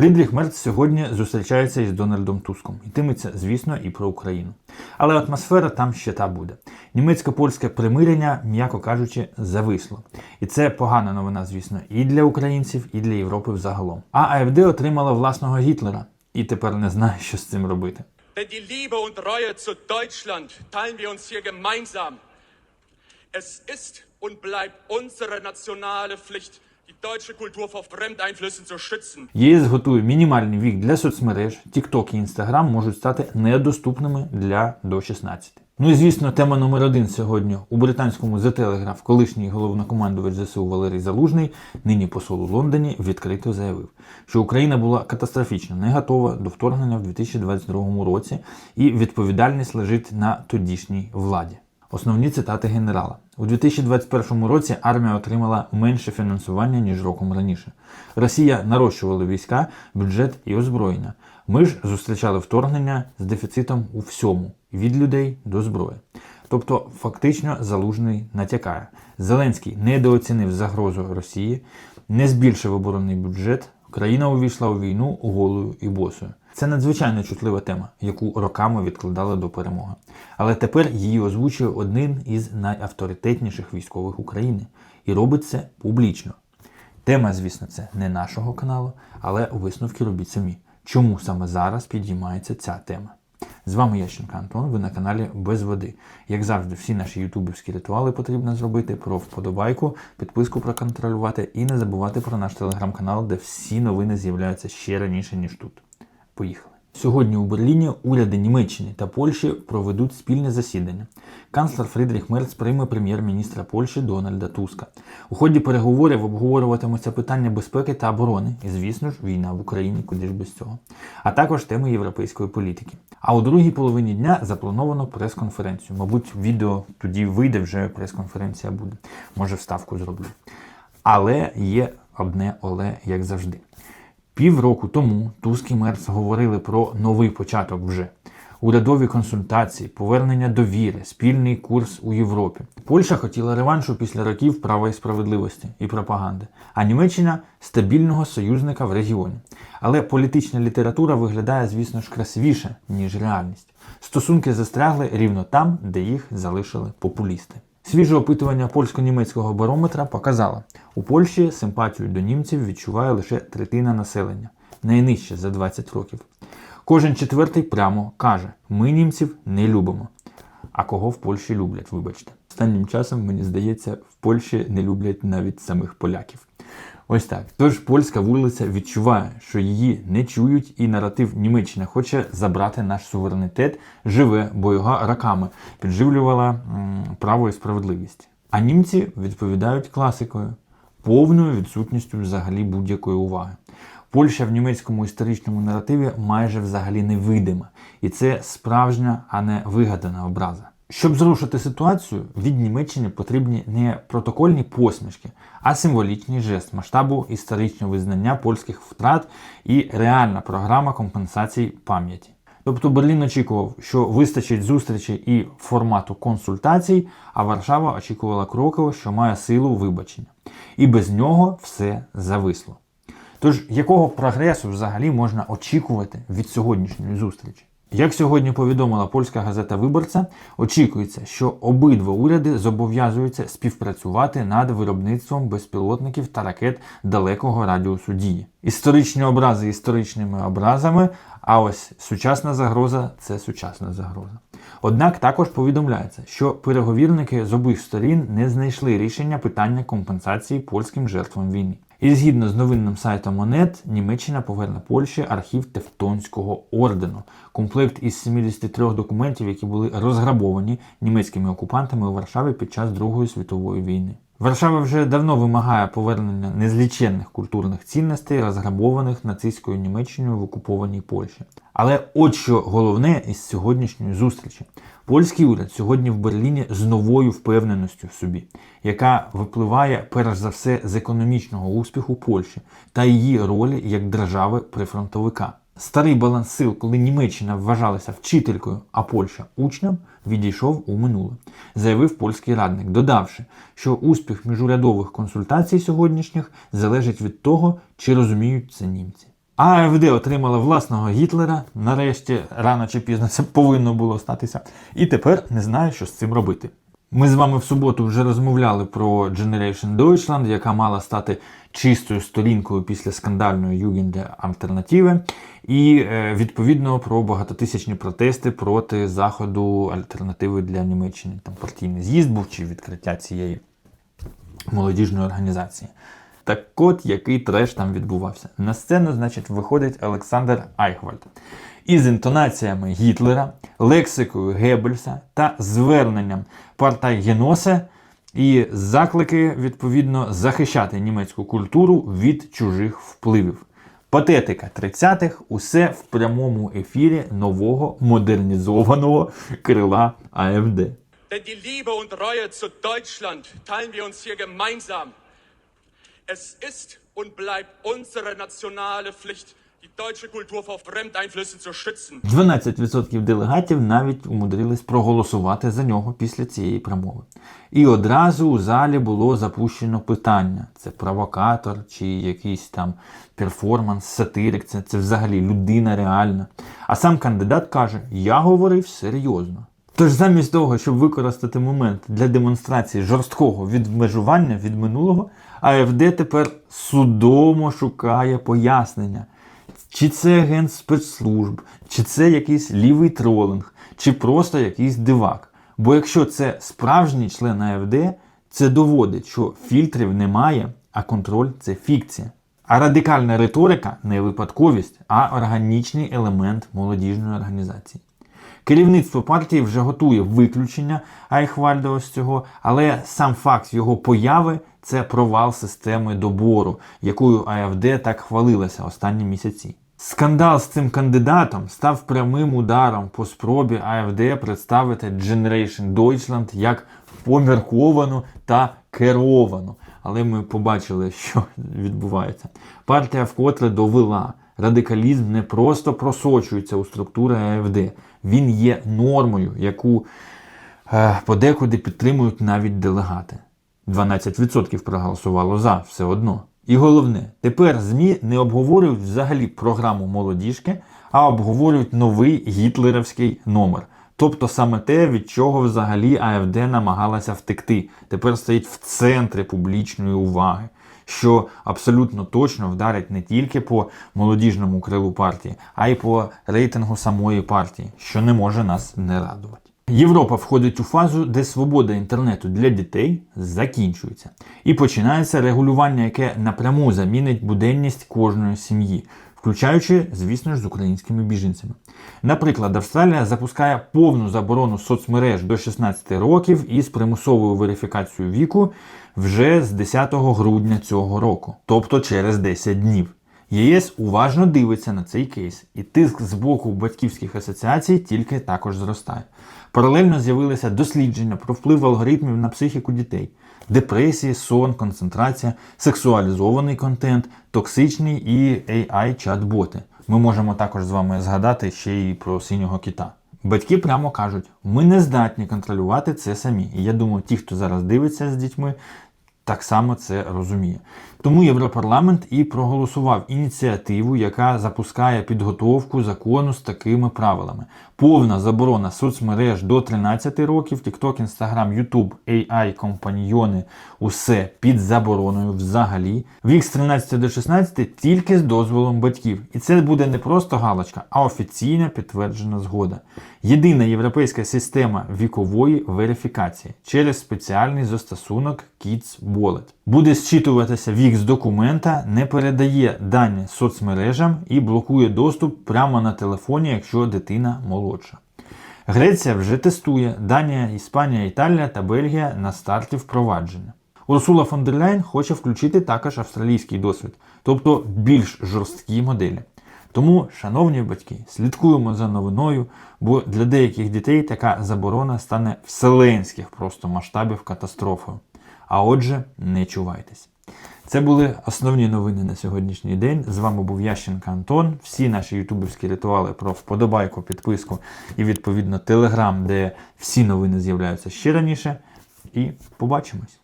Фрідріх Мерц сьогодні зустрічається із Дональдом Туском. Йтиметься, звісно, і про Україну. Але атмосфера там ще та буде. Німецько-польське примирення, м'яко кажучи, зависло. І це погана новина, звісно, і для українців, і для Європи взагалом. А АФД отримала власного Гітлера і тепер не знає, що з цим робити. Denn die Liebe und Reue zu Deutschland teilen wir uns hier gemeinsam. Es ist und bleibt unsere nationale Pflicht, ЄС готує мінімальний вік для соцмереж, TikTok і Instagram можуть стати недоступними для до 16. Ну і звісно, тема номер один сьогодні у британському The Telegraph колишній головнокомандувач ЗСУ Валерій Залужний, нині посол у Лондоні, відкрито заявив, що Україна була катастрофічно не готова до вторгнення в 2022 році, і відповідальність лежить на тодішній владі. Основні цитати генерала у 2021 році армія отримала менше фінансування ніж роком раніше. Росія нарощувала війська, бюджет і озброєння. Ми ж зустрічали вторгнення з дефіцитом у всьому від людей до зброї. Тобто, фактично, залужний натякає. Зеленський недооцінив загрозу Росії, не збільшив оборонний бюджет. Країна увійшла у війну голою і босою. Це надзвичайно чутлива тема, яку роками відкладали до перемоги. Але тепер її озвучує один із найавторитетніших військових України і робить це публічно. Тема, звісно, це не нашого каналу, але висновки робіть самі. Чому саме зараз підіймається ця тема? З вами Ященко Антон, ви на каналі Без води. Як завжди, всі наші ютубівські ритуали потрібно зробити про вподобайку, підписку проконтролювати і не забувати про наш телеграм-канал, де всі новини з'являються ще раніше, ніж тут. Поїхали. Сьогодні у Берліні уряди Німеччини та Польщі проведуть спільне засідання. Канцлер Фрідріх Мерц прийме прем'єр-міністра Польщі Дональда Туска. У ході переговорів обговорюватимуться питання безпеки та оборони, і, звісно ж, війна в Україні, куди ж без цього, а також теми європейської політики. А у другій половині дня заплановано прес-конференцію. Мабуть, відео тоді вийде, вже прес-конференція буде. Може, вставку зроблю. Але є одне оле, як завжди. Півроку тому Туск і Мерц говорили про новий початок вже. Урядові консультації, повернення довіри, спільний курс у Європі. Польща хотіла реваншу після років права і справедливості і пропаганди, а Німеччина стабільного союзника в регіоні. Але політична література виглядає, звісно ж, красивіше, ніж реальність. Стосунки застрягли рівно там, де їх залишили популісти. Свіже опитування польсько-німецького барометра показало, у Польщі симпатію до німців відчуває лише третина населення, найнижче за 20 років. Кожен четвертий прямо каже: ми німців не любимо. А кого в Польщі люблять, вибачте. Останнім часом, мені здається, в Польщі не люблять навіть самих поляків. Ось так. Тож польська вулиця відчуває, що її не чують, і наратив Німеччина хоче забрати наш суверенітет, живе, бо його роками підживлювала право і справедливість. А німці відповідають класикою, повною відсутністю взагалі будь-якої уваги. Польща в німецькому історичному наративі майже взагалі невидима, і це справжня, а не вигадана образа. Щоб зрушити ситуацію, від Німеччини потрібні не протокольні посмішки, а символічний жест масштабу історичного визнання польських втрат і реальна програма компенсацій пам'яті. Тобто Берлін очікував, що вистачить зустрічі і формату консультацій, а Варшава очікувала кроково, що має силу вибачення. І без нього все зависло. Тож, якого прогресу взагалі можна очікувати від сьогоднішньої зустрічі? Як сьогодні повідомила польська газета Виборця, очікується, що обидва уряди зобов'язуються співпрацювати над виробництвом безпілотників та ракет далекого радіусу дії. Історичні образи історичними образами, а ось сучасна загроза це сучасна загроза. Однак також повідомляється, що переговірники з обох сторін не знайшли рішення питання компенсації польським жертвам війни. І згідно з новинним сайтом Монет, Німеччина поверне Польщі архів Тевтонського ордену, комплект із 73 документів, які були розграбовані німецькими окупантами у Варшаві під час Другої світової війни. Варшава вже давно вимагає повернення незліченних культурних цінностей, розграбованих нацистською Німеччиною в окупованій Польщі. Але от що головне із сьогоднішньої зустрічі: польський уряд сьогодні в Берліні з новою впевненістю в собі, яка випливає перш за все з економічного успіху Польщі та її ролі як держави прифронтовика. Старий баланс сил, коли Німеччина вважалася вчителькою, а Польща учнем, відійшов у минуле, заявив польський радник, додавши, що успіх міжурядових консультацій сьогоднішніх залежить від того, чи розуміють це німці. АФД отримала власного Гітлера. Нарешті, рано чи пізно це повинно було статися. І тепер не знаю, що з цим робити. Ми з вами в суботу вже розмовляли про Generation Deutschland, яка мала стати чистою сторінкою після скандальної Югенде Альтернативи, і е, відповідно про багатотисячні протести проти заходу альтернативи для Німеччини. Там партійний з'їзд був чи відкриття цієї молодіжної організації. Так от, який треш там відбувався. На сцену, значить, виходить Олександр Айхвальд із інтонаціями Гітлера, лексикою Геббельса та зверненням Партайгеносе і заклики, відповідно, захищати німецьку культуру від чужих впливів. Патетика 30-х усе в прямому ефірі нового модернізованого крила АФД. Denn die Liebe und Reue zu Deutschland teilen wir uns hier gemeinsam. Es ist und bleibt unsere nationale Pflicht, die deutsche Kultur vor Fremdeinflüssen zu schützen. 12% делегатів навіть умудрились проголосувати за нього після цієї промови. І одразу у залі було запущено питання: це провокатор чи якийсь там перформанс, сатирик, це, це взагалі людина реальна. А сам кандидат каже: Я говорив серйозно. Тож замість того, щоб використати момент для демонстрації жорсткого відмежування від минулого, АФД тепер судомо шукає пояснення. Чи це агент спецслужб, чи це якийсь лівий тролинг, чи просто якийсь дивак. Бо якщо це справжній член АФД, це доводить, що фільтрів немає, а контроль це фікція. А радикальна риторика не випадковість, а органічний елемент молодіжної організації. Керівництво партії вже готує виключення Айхвальда з цього, але сам факт його появи це провал системи добору, якою АФД так хвалилася останні місяці. Скандал з цим кандидатом став прямим ударом по спробі АФД представити Generation Deutschland як помірковану та керовану. Але ми побачили, що відбувається. Партія вкотре довела. Радикалізм не просто просочується у структури АФД, він є нормою, яку е, подекуди підтримують навіть делегати. 12% проголосувало за все одно. І головне, тепер ЗМІ не обговорюють взагалі програму молодіжки, а обговорюють новий гітлерівський номер. Тобто саме те, від чого взагалі АФД намагалася втекти, тепер стоїть в центрі публічної уваги, що абсолютно точно вдарить не тільки по молодіжному крилу партії, а й по рейтингу самої партії, що не може нас не радувати. Європа входить у фазу, де свобода інтернету для дітей закінчується, і починається регулювання, яке напряму замінить буденність кожної сім'ї, включаючи, звісно ж, з українськими біженцями. Наприклад, Австралія запускає повну заборону соцмереж до 16 років із примусовою верифікацією віку вже з 10 грудня цього року, тобто через 10 днів. ЄС уважно дивиться на цей кейс, і тиск з боку батьківських асоціацій тільки також зростає. Паралельно з'явилися дослідження про вплив алгоритмів на психіку дітей, депресії, сон, концентрація, сексуалізований контент, токсичний і AI-чат-боти. Ми можемо також з вами згадати ще й про синього кита. Батьки прямо кажуть, ми не здатні контролювати це самі. І я думаю, ті, хто зараз дивиться з дітьми, так само це розуміє. Тому Європарламент і проголосував ініціативу, яка запускає підготовку закону з такими правилами: повна заборона соцмереж до 13 років, TikTok, Instagram, YouTube, AI, компаньйони, усе під забороною взагалі. Вік з 13 до 16 тільки з дозволом батьків. І це буде не просто галочка, а офіційна підтверджена згода. Єдина європейська система вікової верифікації через спеціальний застосунок Kids Wallet. Буде зчитуватися вік з документа, не передає дані соцмережам і блокує доступ прямо на телефоні, якщо дитина молодша. Греція вже тестує Данія, Іспанія, Італія та Бельгія на старті впровадження. Урсула фон дер Ляйн хоче включити також австралійський досвід, тобто більш жорсткі моделі. Тому, шановні батьки, слідкуємо за новиною, бо для деяких дітей така заборона стане вселенських просто масштабів катастрофою. А отже, не чувайтесь. Це були основні новини на сьогоднішній день. З вами був Ященко Антон. Всі наші ютуберські ритуали про вподобайку, підписку і відповідно телеграм, де всі новини з'являються ще раніше. І побачимось!